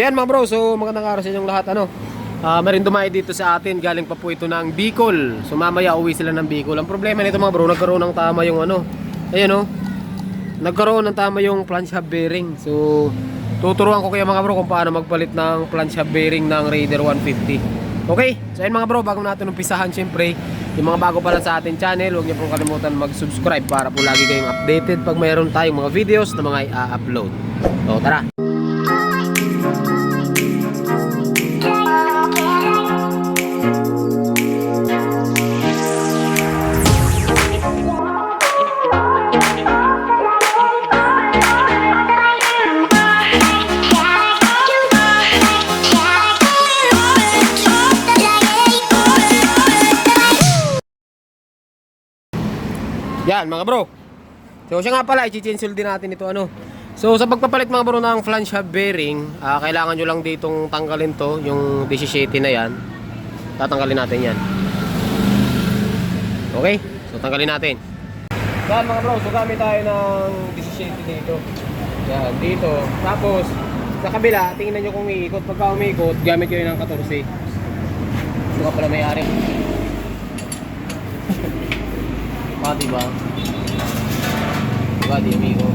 Yan mga bro, so magandang araw sa inyong lahat. Ano? Ah, meron dumayo dito sa atin, galing pa po ito ng Bicol. So mamaya uwi sila ng Bicol. Ang problema nito mga bro, nagkaroon ng tama yung ano. Ayun oh. Nagkaroon ng tama yung hub bearing. So tuturuan ko kayo mga bro kung paano magpalit ng hub bearing ng Raider 150. Okay, so ayun mga bro, bago natin umpisahan syempre, yung mga bago pa lang sa ating channel, huwag niyo pong kalimutan mag-subscribe para po lagi kayong updated pag mayroon tayong mga videos na mga i-upload. So tara! Yan mga bro. So siya nga pala, i-chainsaw din natin ito ano. So sa pagpapalit mga bro ng flange hub bearing, ah, kailangan nyo lang ditong tanggalin to, yung 17 na yan. Tatanggalin natin yan. Okay? So tanggalin natin. Yan mga bro, so gamit tayo ng 17 dito. Yan, dito. Tapos, sa kabila, tingnan nyo kung iikot. Pagka umiikot, gamit kayo ng 14. Ito ka pala may-ari. Ah, diba? Diba, di amigo?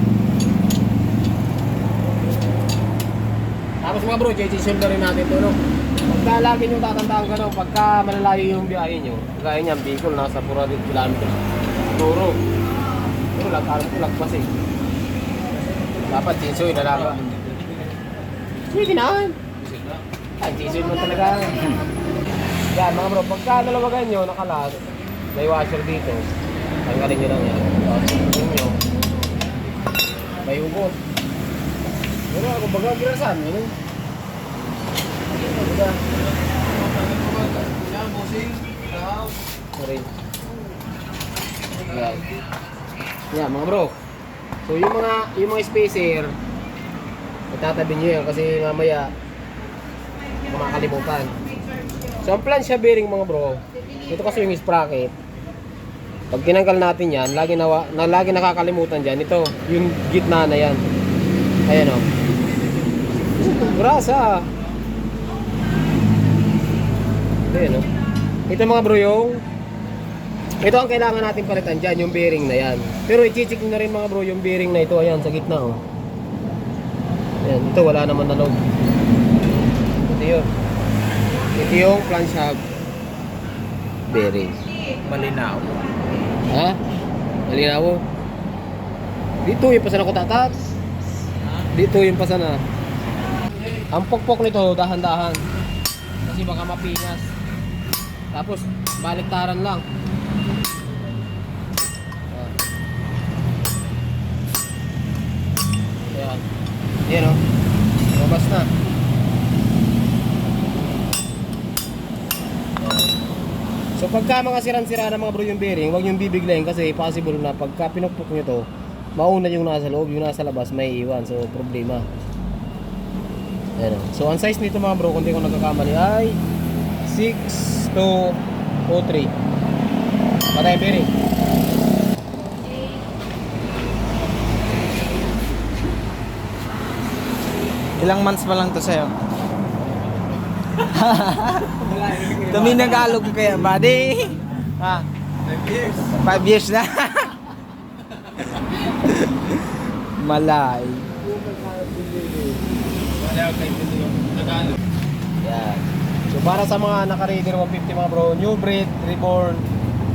Tapos mga bro, JJ rin natin to, no? Pagka lagi nyo tatandaan ka, no? Pagka malalayo yung biyahe nyo, gaya niyan, Bicol, nasa 400 km. Turo. Pero lag, alam ko lagpas eh. Dapat jinsoy na lang. Pwede na. Ay, jinsoy mo talaga. Yan, mga bro, pagka nalawagan nyo, nakalag, may washer dito. Tanggalin nyo lang yan. Tapos nyo. May ugot. Pero ako baga girasan. Baga. Sorry. Yan. Yan, mga bro. So yung mga yung mga spacer itatabi nyo yan kasi mamaya makakalimutan. So ang plan siya bearing mga bro, ito kasi yung sprocket. Pag tinanggal natin yan, lagi, na, na, lagi nakakalimutan dyan. Ito, yung gitna na yan. Ayan o. Grasa. Ayan o. Ito mga bro yung ito ang kailangan natin palitan dyan, yung bearing na yan. Pero i-check na rin mga bro yung bearing na ito. Ayan, sa gitna o. Ayan, ito wala naman na loob. Ito yun. Ito yung flange hub bearing. Malinaw. Ha? Malinaw? Dito yung pasana ko tatat. Dito yung pasana. Ang pokpok nito, dahan-dahan. Kasi baka mapingas. Tapos, baliktaran lang. Ayan. Ayan o. Lumabas na. So pagka mga siran-sira na mga bro yung bearing, huwag yung bibiglayin kasi possible na pagka pinukpok nyo to, mauna yung nasa loob, yung nasa labas may iwan. So problema. Ayan. So ang size nito mga bro, kung di ko nagkakamali ay 6 to 03. Patay bearing. Ilang months pa lang to sa'yo? Tumi Tagalog ko kaya, buddy. Ha? 5 years. 5 years na. Malay. Yan. So para sa mga naka-reader 150 mga bro, new breed, reborn,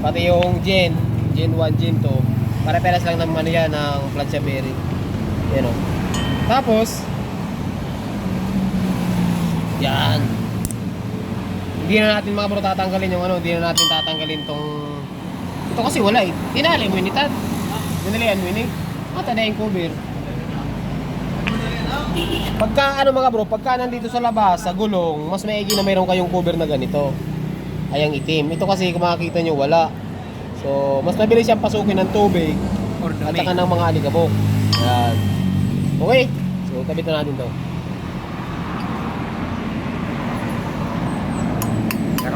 pati yung gen, gen 1, gen 2, pare-peras lang naman yan ng plancha bearing. Yan o. Tapos, yan. Hindi na natin mga bro tatanggalin yung ano, hindi na natin tatanggalin tong ito kasi wala eh. Tinali mo yun itat. Dinalian mo yun eh. Ah, tada yung cover. Pagka ano mga bro, pagka nandito sa labas, sa gulong, mas maigi na mayroon kayong cover na ganito. Ayang itim. Ito kasi kung makikita nyo, wala. So, mas mabilis siyang pasukin ng tubig at saka ng mga aligabok. Yan. Okay. So, kabit na natin to.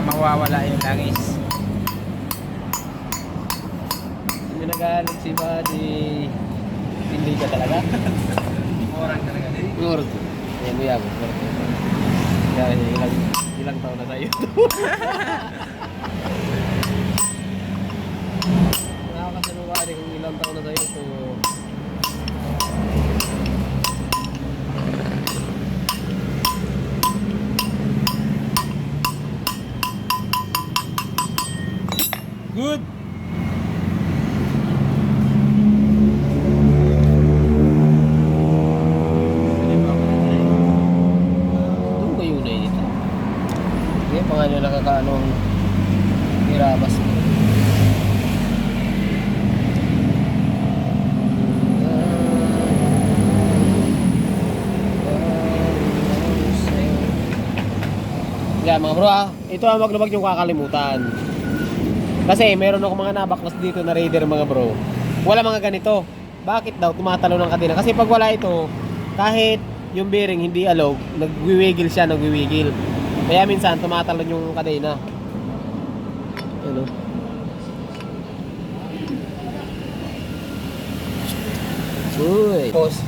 Mawawala yung langis. Hindi nagalit si Buddy. Hindi ka talaga. Orang talaga din. Ngurot. Yan, kuya mo. Kaya ilang, ilang taon na tayo. Nakakasaluwari kung ilang taon na tayo ito. Nga nyo nakakaanong hirabas mo. Yeah, mga bro ah, ito ang maglubag yung kakalimutan. Kasi meron ako mga nabaklas dito na raider mga bro. Wala mga ganito. Bakit daw tumatalo ng kadena? Kasi pag wala ito, kahit yung bearing hindi alog, nagwiwigil siya, nagwiwigil. Kaya minsan tumatalon yung kadena. Ano? Uy. Pause.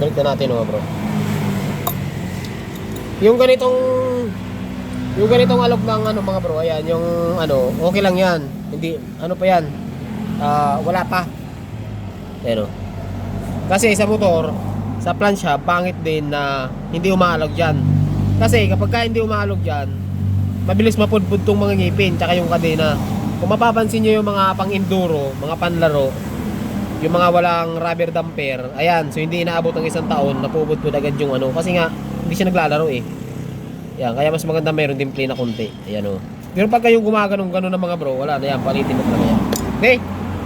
Balik na natin mga bro. Yung ganitong yung ganitong alog ng ano mga bro, ayan, yung ano, okay lang yan. Hindi, ano pa yan? Ah, wala pa. Pero, kasi sa motor, sa plansya, pangit din na hindi umaalog dyan. Kasi kapag ka hindi umaalog dyan, mabilis mapudpud tong mga ngipin, tsaka yung kadena. Kung mapapansin nyo yung mga pang-enduro, mga panlaro, yung mga walang rubber damper, ayan, so hindi inaabot ng isang taon, napupudpud agad yung ano, kasi nga, hindi siya naglalaro eh. Yan, kaya mas maganda mayroon din play na konti. Ayan o. Pero pag kayong gumaganong gano'n ng mga bro, wala na yan, palitin mo talaga yan. Okay,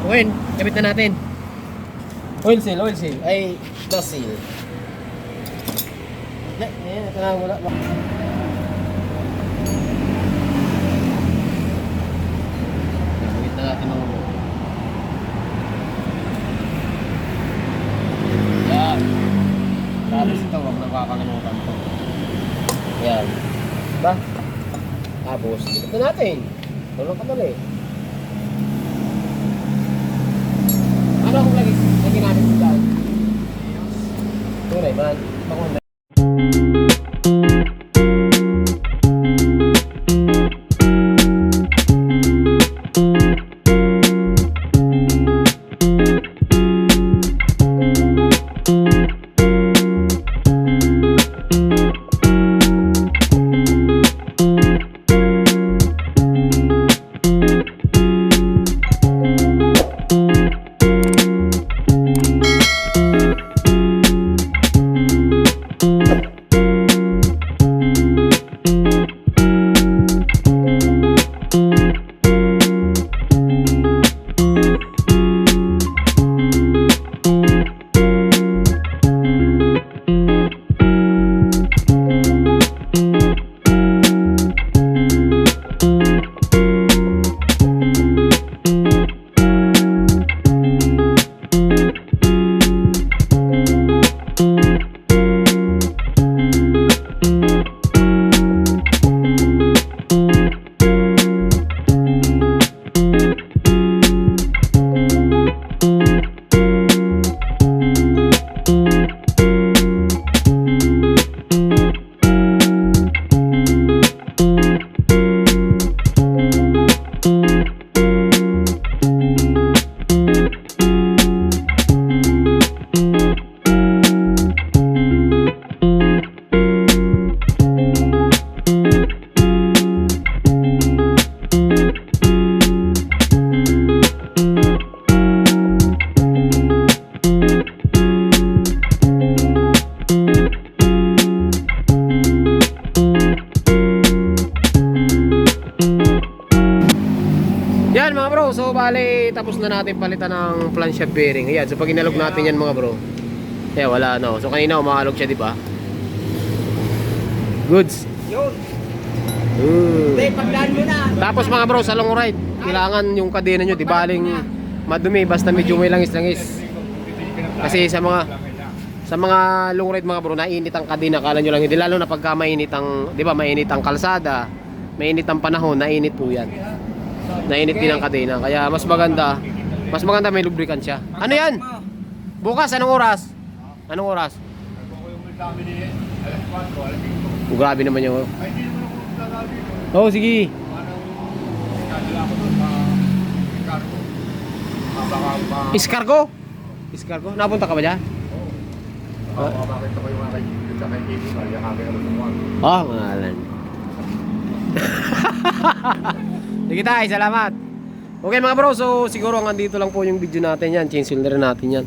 ngayon, gamit na natin. Oil seal, oil seal. Ay, dust seal. Yan, yan, ito na wala. Gamit na natin mga bro. Yan. Tapos ito, huwag nang kakalimutan to. Yan. Ba? Tapos, ito natin. Tulong ka tuloy. Ano akong lagi, lagi namin dyan? Tunay, man. Bakong Yan mga bro, so bale tapos na natin palitan ng plansya bearing. Ayan, so pag inalog natin yan mga bro. Eh wala no. So kanina umaalog siya, di ba? Goods. Yun. Mm. Hindi, pagdaan mo na. Tapos mga bro, sa long ride, kailangan yung kadena nyo, di baling madumi, basta medyo may langis-langis. Kasi sa mga sa mga long ride mga bro, nainit ang kadena, kala nyo lang hindi. Lalo na pagka mainit ang, di ba, mainit ang kalsada, mainit ang panahon, nainit po yan. Nainit din ang kadena. Kaya mas maganda, mas maganda may lubricant siya. Ano yan? Bukas, anong oras? Anong oras? kami ni alas 4, alas 5. Oh, grabe naman yun. Ay, hindi naman ako lalaki dito. Oo, oh, sige. Ah, baka ma... Iscargo? Iscargo? Napunta ka ba dyan? Yung naman. Oh, ngalan. Sige tayo, salamat. Okay mga bro, so siguro hanggang dito lang po yung video natin yan. Chainsail na rin natin yan.